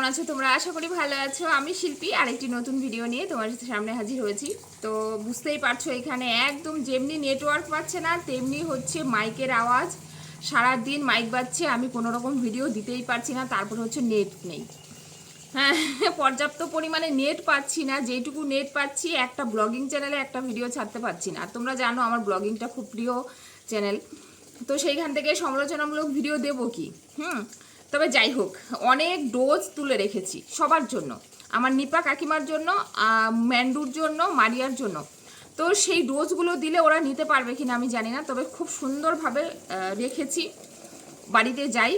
কেমন আছো? তোমরা আশা করি ভালো আছো। আমি শিল্পী, আরেকটি নতুন ভিডিও নিয়ে তোমার সামনে হাজির হয়েছি। তো বুঝতেই পারছ, এখানে একদম যেমনি নেটওয়ার্ক পাচ্ছে না, তেমনি হচ্ছে মাইকের আওয়াজ। সারা দিন মাইক বাজছে, আমি কোনো রকম ভিডিও দিতেই পারছি না, তারপর হচ্ছে নেট নেই। হ্যাঁ পর্যাপ্ত পরিমাণে নেট পাচ্ছি না, যেটুকু নেট পাচ্ছি, একটা ব্লগিং চ্যানেলে একটা ভিডিও ছাড়তে পারছি না। আর তোমরা জানো, আমার ব্লগিংটা খুব প্রিয় চ্যানেল তো সেইখান থেকে সমালোচনামূলক ভিডিও দেবো কি? হুম তবে যাই হোক, অনেক ডোজ তুলে রেখেছি সবার জন্য। আমার নিপা কাকিমার জন্য ম্যান্ডুর জন্য, মারিয়ার জন্য। তো সেই ডোজগুলো দিলে ওরা নিতে পারবে কিনা আমি জানি না, তবে খুব সুন্দরভাবে রেখেছি। বাড়িতে যাই,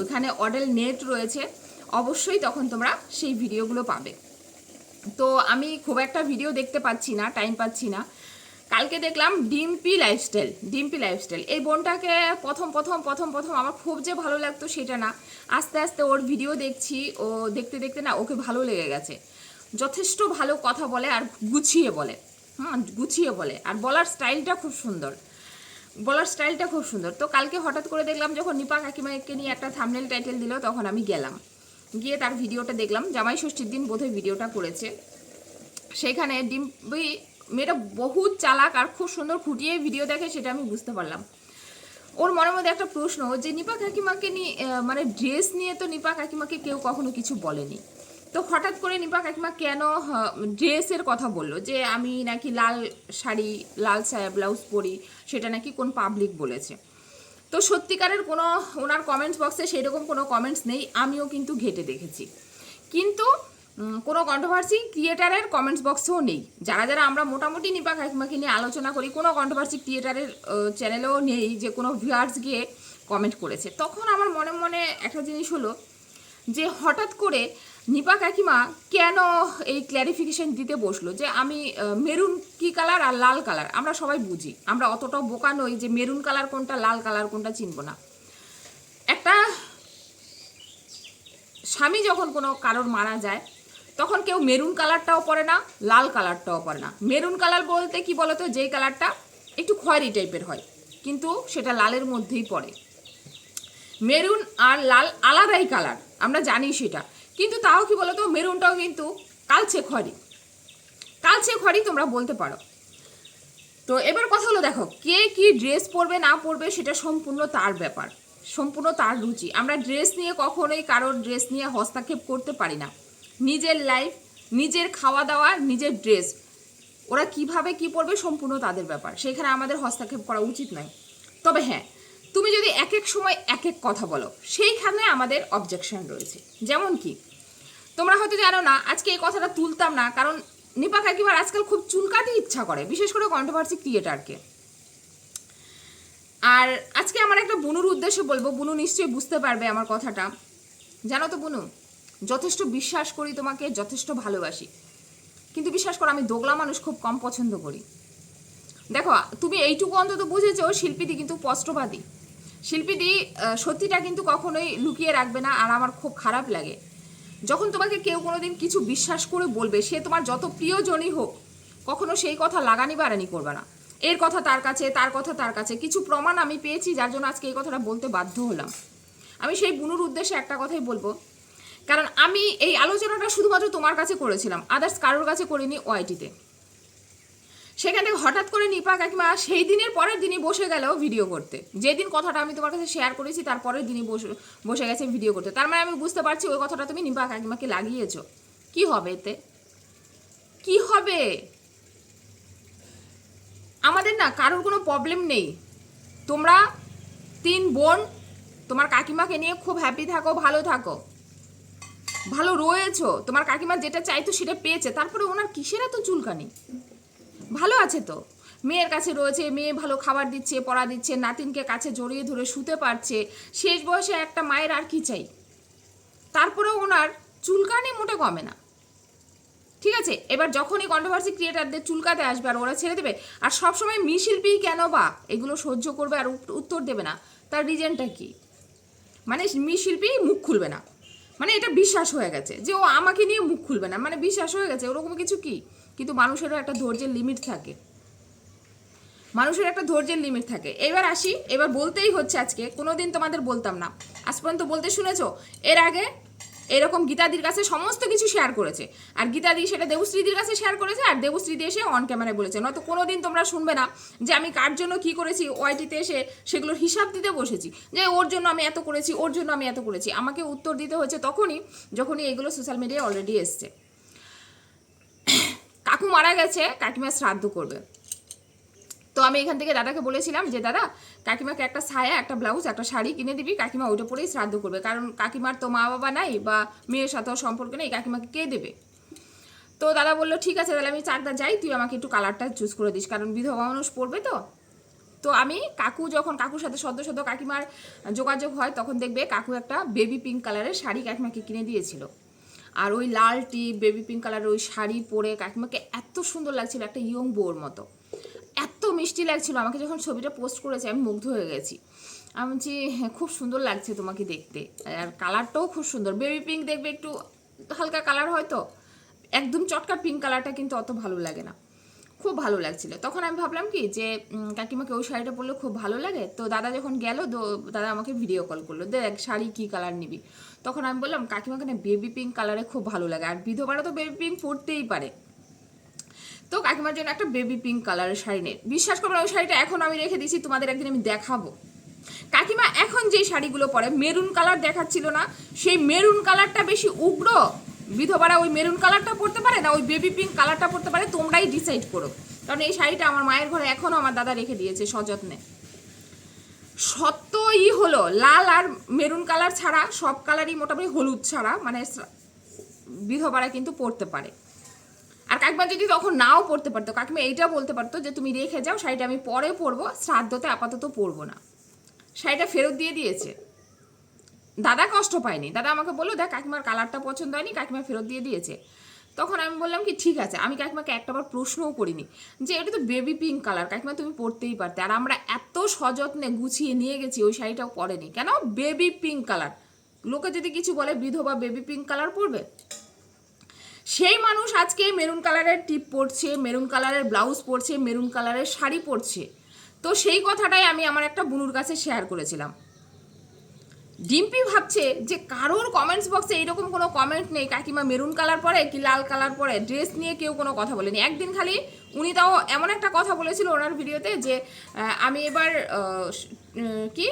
ওখানে অডেল নেট রয়েছে, অবশ্যই তখন তোমরা সেই ভিডিওগুলো পাবে। তো আমি খুব একটা ভিডিও দেখতে পাচ্ছি না টাইম পাচ্ছি না। কালকে দেখলাম ডিম্পি লাইফস্টাইল ডিম্পি লাইফস্টাইল এই বোনটাকে প্রথম প্রথম প্রথম প্রথম আমার খুব যে ভালো লাগতো সেটা না। আস্তে আস্তে ওর ভিডিও দেখছি, ও দেখতে দেখতে না ওকে ভালো লেগে গেছে। যথেষ্ট ভালো কথা বলে আর গুছিয়ে বলে। হ্যাঁ গুছিয়ে বলে। আর বলার স্টাইলটা খুব সুন্দর। বলার স্টাইলটা খুব সুন্দর। তো কালকে হঠাৎ করে দেখলাম যখন নিপা কাকিমাকে নিয়ে একটা থামনেল টাইটেল দিল, তখন আমি গেলাম। গিয়ে তার ভিডিওটা দেখলাম। জামাই ষষ্ঠীর দিন বোধহয় ভিডিওটা করেছে। সেখানে ডিম্পি মেয়েটা বহুত চালাক আর খুব সুন্দর খুঁটিয়ে ভিডিও দেখে সেটা আমি বুঝতে পারলাম। ওর মনের মধ্যে একটা প্রশ্ন, যে নিপা কাকিমাকে নিয়ে মানে ড্রেস নিয়ে তো নিপা কাকিমাকে কেউ কখনো কিছু বলেনি। তো হঠাৎ করে নিপা কাকিমা কেন ড্রেসের কথা বলল, যে আমি নাকি লাল শাড়ি, লাল সায়া ব্লাউজ পরি, সেটা নাকি কোন পাবলিক বলেছে? তো সত্যিকারের কোনো, ওনার কমেন্টস বক্সে সেরকম কোনো কমেন্টস নেই, আমিও কিন্তু ঘেটে দেখেছি। কিন্তু কোনো কন্ট্রোভার্সি ক্রিয়েটারের কমেন্টস বক্সেও নেই। যারা যারা আমরা মোটামুটি নিপা কাকিমাকে নিয়ে আলোচনা করি, কোনো কন্ট্রোভার্সি ক্রিয়েটারের চ্যানেলেও নেই যে কোনো ভিউয়ার্স গিয়ে কমেন্ট করেছে। তখন আমার মনে মনে একটা জিনিস হলো যে, হঠাৎ করে নিপা কাকিমা কেন এই ক্ল্যারিফিকেশন দিতে বসল? যে আমি মেরুন কি কালার আর লাল কালার আমরা সবাই বুঝি। আমরা অতটাও বোকা নই যে মেরুন কালার কোনটা, লাল কালার কোনটা চিনব না। একটা স্বামী যখন কোনো কারোর মারা যায় তখন কেউ মেরুন কালারটাও পরে না, লাল কালারটাও পরে না। মেরুন কালার বলতে কি বলতো? যেই কালারটা একটু খয়েরি টাইপের হয়, কিন্তু সেটা লালের মধ্যেই পড়ে। মেরুন আর লাল আলাদাই কালার, আমরা জানি সেটা। কিন্তু তাও কি বলতো? মেরুনটাও কিন্তু কালচে খড়ি কালচে খড়ি তোমরা বলতে পারো। তো এবার কথা হলো, দেখো, কে কি ড্রেস পরবে, না পরবে, সেটা সম্পূর্ণ তার ব্যাপার। সম্পূর্ণ তার রুচি। আমরা ড্রেস নিয়ে কখনোই কারোর ড্রেস নিয়ে হস্তক্ষেপ করতে পারি না। নিজের লাইফ নিজের খাওয়া দাওয়া নিজের ড্রেস ওরা কীভাবে কি পরবে সম্পূর্ণ তাদের ব্যাপার। সেখানে আমাদের হস্তক্ষেপ করা উচিত নয়। তবে হ্যাঁ তুমি যদি এক এক সময় এক এক কথা বলো, সেইখানে আমাদের অবজেকশন রয়েছে। যেমন কি, তোমরা হয়তো জানো না, আজকে এই কথাটা তুলতাম না, কারণ নিপা কাকিমার আজকাল খুব চুলকাতে ইচ্ছা করে, বিশেষ করে কন্ট্রোভার্সি ক্রিয়েটারকে আর আজকে আমার একটা বুনুর উদ্দেশ্যে বলব, বুনু নিশ্চয়ই বুঝতে পারবে আমার কথাটা। জানো তো বুনু যথেষ্ট বিশ্বাস করি তোমাকে, যথেষ্ট ভালোবাসি। কিন্তু বিশ্বাস করো, আমি দোগলা মানুষ খুব কম পছন্দ করি। দেখো, তুমি এইটুকু অন্তত বুঝেছ শিল্পীদি কিন্তু স্পষ্টবাদী শিল্পীদি সত্যিটা কিন্তু কখনোই লুকিয়ে রাখবে না আর আমার খুব খারাপ লাগে। যখন তোমাকে কেউ কোনোদিন কিছু বিশ্বাস করে বলবে, সে তোমার যত প্রিয়জনই হোক, কখনো সেই কথা লাগানি বাড়ানি করবে না। এর কথা তার কাছে, তার কথা তার কাছে। কিছু প্রমাণ আমি পেয়েছি, যার জন্য আজকে এই কথাটা বলতে বাধ্য হলাম। আমি সেই বুনুর উদ্দেশ্যে একটা কথাই বলব। কারণ আমি এই আলোচনাটা শুধুমাত্র তোমার কাছে করেছিলাম আদার্স কারোর কাছে করিনি ওআইটিতে সেখান থেকে হঠাৎ করে নিপা কাকিমা সেই দিনের পরের দিনই বসে গেল ভিডিও করতে। যেদিন কথাটা আমি তোমার কাছে শেয়ার করেছি, তার পরের দিনই বসে বসে গেছে ভিডিও করতে। তার মানে আমি বুঝতে পারছি ওই কথাটা তুমি নিপা কাকিমাকে লাগিয়েছো। কি হবে এতে? কি হবে? আমাদের না কারোর কোনো প্রবলেম নেই। তোমরা তিন বোন, তোমার কাকিমাকে নিয়ে খুব হ্যাপি থাকো, ভালো থাকো। ভালো রয়েছো? তোমার কাকিমা যেটা চাইতো সেটা পেয়েছে। তারপরে ওনার কিসের এত চুলকানি? ভালো আছে তো। মেয়ের কাছে রয়েছে, মেয়ে ভালো খাবার দিচ্ছে, পড়া দিচ্ছে, নাতিনকে কাছে জড়িয়ে ধরে শুতে পারছে। শেষ বয়সে একটা মায়ের আর কি চাই? তারপরেও ওনার চুলকানি মোটে কমে না। ঠিক আছে, এবার যখনই কন্ট্রোভার্সি ক্রিয়েটারদের চুলকাতে আসবে আর ওরা ছেড়ে দেবে, আর সবসময় মিশিল্পি কেন বা এগুলো সহ্য করবে আর উত্তর দেবে না, তার রিজনটা কি? মানে মিশিল্পি মুখ খুলবে না। মানে এটা বিশ্বাস হয়ে গেছে যে ও আমাকে নিয়ে মুখ খুলবে না। মানে বিশ্বাস হয়ে গেছে, ওরকম কিছু কি? কিন্তু মানুষেরও একটা ধৈর্যের লিমিট থাকে। মানুষের একটা ধৈর্যের লিমিট থাকে। এবার আসি, এবার বলতেই হচ্ছে আজকে, কোনোদিন তোমাদের বলতাম না। আজ পর্যন্ত বলতে শুনেছ? এর আগে এরকম গীতাদির কাছে সমস্ত কিছু শেয়ার করেছে। আর গীতাদি সেটা দেবশ্রীদির কাছে শেয়ার করেছে, আর দেবশ্রীদি এসে অন ক্যামেরায় বলেছে। নয়তো কোনো দিন তোমরা শুনবে না যে আমি কার জন্য কি করেছি, ওয়াইটিতে এসে সেগুলোর হিসাব দিতে বসেছি। যে ওর জন্য আমি এত করেছি, ওর জন্য আমি এত করেছি। আমাকে উত্তর দিতে হয়েছে তখনই যখনই এগুলো সোশ্যাল মিডিয়ায় অলরেডি এসছে। কাকু মারা গেছে, কাকিমা শ্রাদ্ধ করবে। তো আমি এখান থেকে দাদাকে বলেছিলাম যে, দাদা, কাকিমাকে একটা ছায়া, একটা ব্লাউজ, একটা শাড়ি কিনে দিবি, কাকিমা ওইটা পরেই শ্রাদ্ধ করবে। কারণ কাকিমার তো মা বাবা নাই বা মেয়ের সাথেও সম্পর্ক নেই, কাকিমাকে কে দেবে? তো দাদা বলল, ঠিক আছে, তাহলে আমি চাকদা যাই, তুই আমাকে একটু কালারটা চুজ করে দিস, কারণ বিধবা মানুষ পড়বে তো। তো আমি কাকু যখন, কাকুর সাথে সদ্য সদ্য কাকিমার যোগাযোগ হয়, তখন দেখবে কাকু একটা বেবি পিঙ্ক কালারের শাড়ি কাকিমাকে কিনে দিয়েছিল। আর ওই লাল টি বেবি পিঙ্ক কালারের ওই শাড়ি পরে কাকিমাকে এত সুন্দর লাগছিল, একটা ইয়ং বউর মতো। মিষ্টি লাগছিল, আমাকে যখন ছবিটা পোস্ট করেছে, আমি মুগ্ধ হয়ে গেছি। আমি বলছি হ্যাঁ খুব সুন্দর লাগছে তোমাকে দেখতে। আর কালারটাও খুব সুন্দর। বেবি পিঙ্ক দেখবে একটু হালকা কালার হয়তো একদম চটকা পিঙ্ক কালারটা কিন্তু অত ভালো লাগে না। খুব ভালো লাগছিল। তখন আমি ভাবলাম কি যে কাকিমাকে ওই শাড়িটা পরলে খুব ভালো লাগে। তো দাদা যখন গেল দাদা আমাকে ভিডিও কল করল। দেখ, শাড়ি কী কালার নিবি? তখন আমি বললাম, কাকিমাকে না বেবি পিঙ্ক কালারে খুব ভালো লাগে। আর বিধবারা তো বেবি পিঙ্ক পরতেই পারে। তো কাকিমার জন্য একটা বেবি পিঙ্ক কালারের শাড়ি নেই বিশ্বাস করবেন ওই শাড়িটা এখন আমি রেখে দিয়েছি, তোমাদের একদিন আমি দেখাবো। কাকিমা এখন যেই শাড়িগুলো পরে মেরুন কালার দেখাচ্ছিল না, সেই মেরুন কালারটা বেশি উগ্র। বিধবারা ওই মেরুন কালারটা পরতে পারে না, ওই বেবি পিঙ্ক কালারটা পরতে পারে, তোমরাই ডিসাইড করো। কারণ এই শাড়িটা আমার মায়ের ঘরে এখনও আমার দাদা রেখে দিয়েছে সযত্নে। সত্যই হলো, লাল আর মেরুন কালার ছাড়া সব কালারই মোটামুটি হলুদ ছাড়া মানে বিধবারা কিন্তু পরতে পারে। কাকিমা যদি তখন নাও পড়তে পারতো, কাকিমা এইটা বলতে পারতো যে তুমি রেখে যাও, শাড়িটা আমি পরে পরবো, শ্রাদ্ধতে আপাতত পরবো না। শাড়িটা ফেরত দিয়ে দিয়েছে। দাদা কষ্ট পায়নি। দাদা আমাকে বলল, দেখ, কাকিমার কালারটা পছন্দ হয়নি, কাকিমা ফেরত দিয়ে দিয়েছে। তখন আমি বললাম কি, ঠিক আছে। আমি কাকিমাকে একটাবার প্রশ্নও করিনি যে, এটা তো বেবি পিঙ্ক কালার কাকিমা তুমি পরতেই পারতে। আর আমরা এত সযত্নে গুছিয়ে নিয়ে গেছি, ওই শাড়িটাও পরেনি। কেন? বেবি পিঙ্ক কালার লোকে যদি কিছু বলে, বিধবা বেবি পিঙ্ক কালার পরবে? সেই মানুষ আজকে মেরুন কালারের টিপ পরছে, মেরুন কালারের ব্লাউজ পরছে, মেরুন কালারের শাড়ি পরছে। তো সেই কথাটাই আমি আমার একটা বুনুর কাছে শেয়ার করেছিলাম। ডিম্পি ভাবছে যে কারোর কমেন্টস বক্সে এইরকম কোনো কমেন্ট নেই, কাকিমা মেরুন কালার পরে কি লাল কালার পরে? ড্রেস নিয়ে কেউ কোনো কথা বলেনি। একদিন খালি উনি তাও এমন একটা কথা বলেছিল ওনার ভিডিওতে যে আমি এবার কি?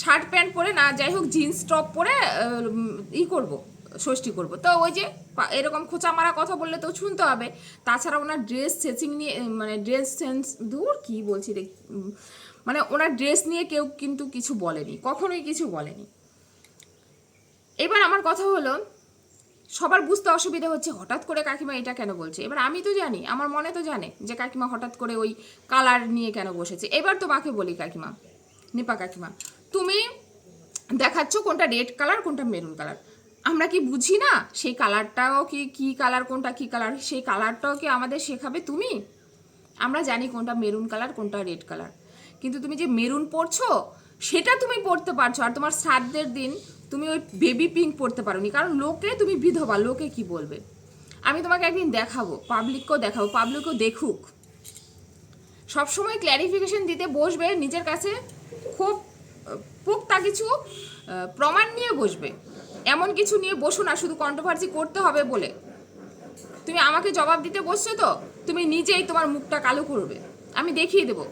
শার্ট প্যান্ট পরে না, যাই হোক জিন্স টপ পরে ই করব। ষষ্ঠী করব। তো ওই যে এরকম খোঁচা মারা কথা বললে তো শুনতে হবে। তাছাড়া ওনার ড্রেস সেচিং নিয়ে মানে ড্রেস সেন্স, দূর কি বলছি দেখ মানে ওনার ড্রেস নিয়ে কেউ কিন্তু কিছু বলেনি, কখনোই কিছু বলেনি। এবার আমার কথা হলো, সবার বুঝতে অসুবিধা হচ্ছে হঠাৎ করে কাকিমা এটা কেন বলছে? এবার আমি তো জানি, আমার মনে তো জানে যে কাকিমা হঠাৎ করে ওই কালার নিয়ে কেন বসেছে। এবার তোমাকে বলি কাকিমা, নিপা কাকিমা, তুমি দেখাচ্ছ কোনটা রেড কালার, কোনটা মেরুন কালার। আমরা কি বুঝি না? সেই কালারটাও কি কি কালার কোনটা কি কালার সেই কালারটাও কি আমাদের শেখাবে তুমি? আমরা জানি কোনটা মেরুন কালার কোনটা রেড কালার কিন্তু তুমি যে মেরুন পরছো, সেটা তুমি পড়তে পারছ। আর তোমার শ্রাদ্ধের দিন তুমি ওই বেবি পিঙ্ক পড়তে পারোনি। কারণ লোকে তুমি বিধবা, লোকে কি বলবে? আমি তোমাকে একদিন দেখাবো পাবলিককেও দেখাবো পাবলিকও দেখুক। সবসময় ক্ল্যারিফিকেশন দিতে বসবে, নিজের কাছে খুব পোক্তা কিছু প্রমাণ নিয়ে বসবে। এমন কিছু নিয়ে বসো না, শুধু কন্ট্রোভার্সি করতে হবে বলে। তুমি আমাকে জবাব দিতে বসছো তো? তুমি নিজেই তোমার মুখটা কালো করবে। আমি দেখিয়ে দেবো।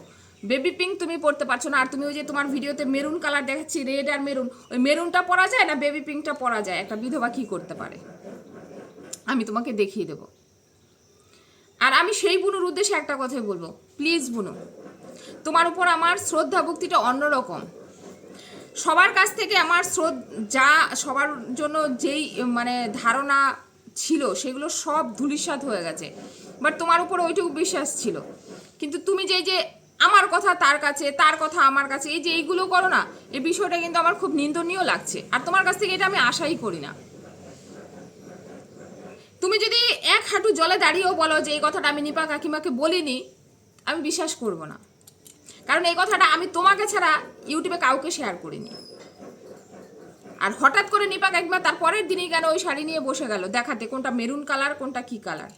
বেবি পিঙ্ক তুমি পড়তে পারছ না, আর তুমি ওই যে তোমার ভিডিওতে মেরুন কালার দেখাচ্ছি রেড আর মেরুন ওই মেরুনটা পরা যায় না বেবি পিঙ্কটা পরা যায়? একটা বিধবা কী করতে পারে? আমি তোমাকে দেখিয়ে দেবো। আর আমি সেই বুনুর উদ্দেশ্যে একটা কথাই বলব। প্লিজ বুনু, তোমার উপর আমার শ্রদ্ধা ভক্তিটা অন্যরকম। সবার কাছ থেকে আমার শ্রদ্ধ যা সবার জন্য যেই মানে ধারণা ছিল, সেগুলো সব ধূলিসাৎ হয়ে গেছে। বাট তোমার উপর ওইটুকু বিশ্বাস ছিল। কিন্তু তুমি যে যে আমার কথা তার কাছে, তার কথা আমার কাছে, এই যে এইগুলো করো না এই বিষয়টা কিন্তু আমার খুব নিন্দনীয় লাগছে। আর তোমার কাছ থেকে এটা আমি আশাই করি না। তুমি যদি এক হাঁটু জলে দাঁড়িয়েও বলো যে, এই কথাটা আমি নিপা কাকিমাকে বলিনি, আমি বিশ্বাস করব না। কারণ এই কথাটা আমি তোমাকে ছাড়া ইউটিউবে কাউকে শেয়ার করিনি। আর হঠাৎ করে নিপাক একবার তার পরের দিনই কেন ওই শাড়ি নিয়ে বসে গেল? দেখাতে কোনটা মেরুন কালার কোনটা কি কালার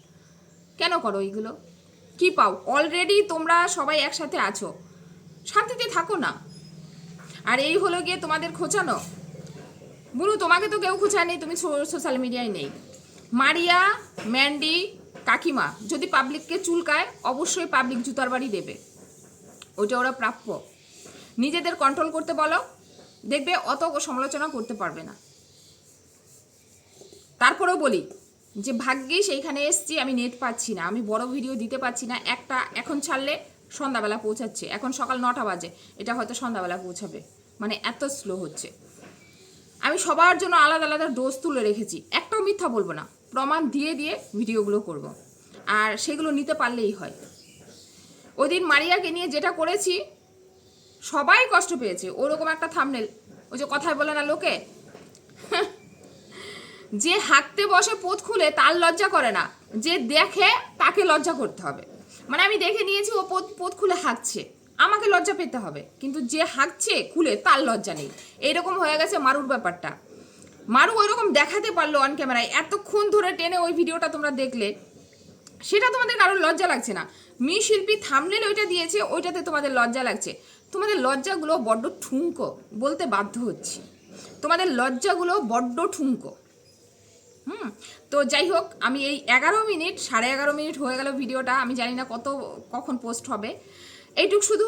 কেন করো এইগুলো? কি পাও? অলরেডি তোমরা সবাই একসাথে আছো। শান্তিতে থাকো না। আর এই হলো গিয়ে তোমাদের খোঁচানো। বুনু তোমাকে তো কেউ নেই তুমি সোশ্যাল মিডিয়ায় নেই। মারিয়া, ম্যান্ডি, কাকিমা, যদি পাবলিককে চুলকায়, অবশ্যই পাবলিক জুতার বাড়ি দেবে। ওটা ওরা প্রাপ্য। নিজেদের কন্ট্রোল করতে বলো, দেখবে অত সমালোচনা করতে পারবে না। তারপরেও বলি যে, ভাগ্যিস সেইখানে এসছি, আমি নেট পাচ্ছি না, আমি বড় ভিডিও দিতে পারছি না, একটা এখন ছাড়লে সন্ধ্যাবেলা পৌঁছাচ্ছে, এখন সকাল নটা বাজে, এটা হয়তো সন্ধ্যাবেলা পৌঁছাবে মানে এত স্লো হচ্ছে। আমি সবার জন্য আলাদা আলাদা ডোজ তুলে রেখেছি, একটাও মিথ্যা বলব না, প্রমাণ দিয়ে দিয়ে ভিডিওগুলো করব। আর সেগুলো নিতে পারলেই হয়। ওই দিন মারিয়াকে নিয়ে যেটা করেছি, সবাই কষ্ট পেয়েছে। ওরকম একটা থামনেল ওই যে কথায় বলে না লোকে? যে হাঁকতে বসে পোত খুলে তার লজ্জা করে না। যে দেখে তাকে লজ্জা করতে হবে। মানে আমি দেখে নিয়েছি, ও পোত পোত খুলে হাঁকছে। আমাকে লজ্জা পেতে হবে। কিন্তু যে হাঁকছে খুলে তার লজ্জা নেই। এইরকম হয়ে গেছে মারুর ব্যাপারটা। মারু ওইরকম দেখাতে পারল অন ক্যামেরায় এতক্ষণ ধরে টেনে ওই ভিডিওটা তোমরা দেখলে। সেটা তোমাদের কারোর লজ্জা লাগছে না। মি শিল্পী থামনেল ওইটা দিয়েছে, ওইটাতে তোমাদের লজ্জা লাগছে। তোমাদের লজ্জাগুলো বড্ড ঠুঙ্কো বলতে বাধ্য হচ্ছি। তোমাদের লজ্জাগুলো বড্ড ঠুঙ্কো হুম, তো যাই হোক, আমি এই এগারো মিনিট, সাড়ে এগারো মিনিট হয়ে গেল ভিডিওটা, আমি জানি না কত, কখন পোস্ট হবে। এইটুক শুধু,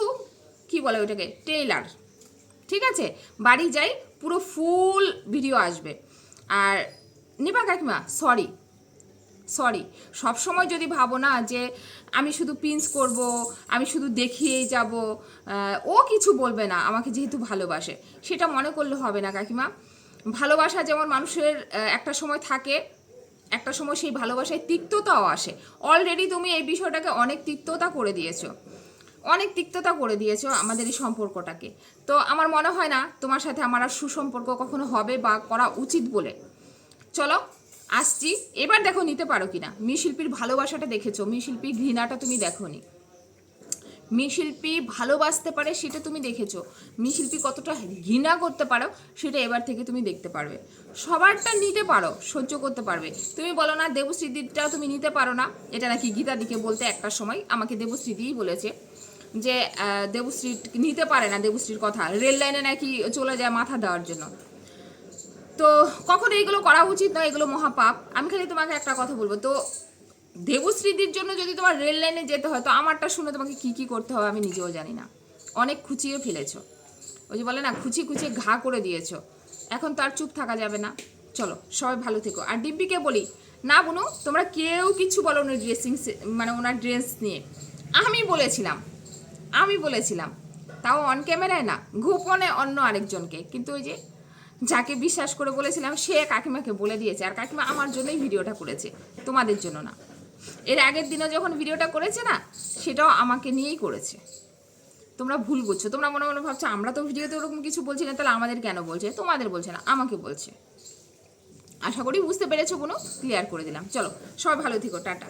কি বলে ওইটাকে টেইলার ঠিক আছে? বাড়ি যাই, পুরো ফুল ভিডিও আসবে। আর নিপা কাকিমা সরি সরি সবসময় যদি ভাবো না যে আমি শুধু পিন্স করব, আমি শুধু দেখিয়েই যাব ও কিছু বলবে না, আমাকে যেহেতু ভালোবাসে, সেটা মনে করলে হবে না কাকিমা। ভালোবাসা যেমন মানুষের একটা সময় থাকে, একটা সময় সেই ভালোবাসায় তিক্ততাও আসে। অলরেডি তুমি এই বিষয়টাকে অনেক তিক্ততা করে দিয়েছ। অনেক তিক্ততা করে দিয়েছ আমাদের এই সম্পর্কটাকে। তো আমার মনে হয় না তোমার সাথে আমার আর সুসম্পর্ক কখনো হবে বা করা উচিত বলে। চলো আসছি। এবার দেখো নিতে পারো কিনা। মি শিল্পীর ভালোবাসাটা দেখেছ। মি শিল্পীর ঘৃণাটা তুমি দেখোনি। মি শিল্পী ভালোবাসতে পারে সেটা তুমি দেখেছ। মি শিল্পী কতটা ঘৃণা করতে পারো সেটা এবার থেকে তুমি দেখতে পারবে। সবারটা নিতে পারো, সহ্য করতে পারবে। তুমি বলো না দেবশ্রীদিরটাও তুমি নিতে পারো না। এটা নাকি গীতা দিকে বলতে একটা সময় আমাকে দেবশ্রীদিই বলেছে যে দেবশ্রী নিতে পারে না দেবশ্রীর কথা। রেল লাইনে নাকি চলে যায় মাথা দেওয়ার জন্য। তো কখন এইগুলো করা উচিত নয়, এগুলো মহাপাপ। আমি খালি তোমাকে একটা কথা বলব, তো দেবশ্রীদির জন্য যদি তোমার রেল লাইনে যেতে হয়, তো আমারটা শুনে তোমাকে কি কি করতে হবে আমি নিজেও জানি না। অনেক খুঁচিয়ে ফেলেছো। ওই যে বলে না, খুচি খুচিয়ে ঘা করে দিয়েছ। এখন তো আর চুপ থাকা যাবে না। চলো, সবাই ভালো থেকো। আর ডিব্বিকে বলি, না বুনু, তোমরা কেউ কিছু বলো না ড্রেসিং মানে ওনার ড্রেস নিয়ে। আমি বলেছিলাম আমি বলেছিলাম। তাও অন ক্যামেরায় না, গোপনে অন্য আরেকজনকে। কিন্তু ওই যে যাকে বিশ্বাস করে বলেছিলাম, সে কাকিমাকে বলে দিয়েছে। আর কাকিমা আমার জন্যই ভিডিওটা করেছে, তোমাদের জন্য না। এর আগের দিনে যখন ভিডিওটা করেছে না, সেটাও আমাকে নিয়েই করেছে। তোমরা ভুল বুঝছ। তোমরা মনে মনে ভাবছ, আমরা তো ভিডিওতে ওরকম কিছু বলছি না, তাহলে আমাদের কেন বলছে? তোমাদের বলছে না, আমাকে বলছে। আশা করি বুঝতে পেরেছ কোনো ক্লিয়ার করে দিলাম। চলো, সবাই ভালো থেকো, টাটা।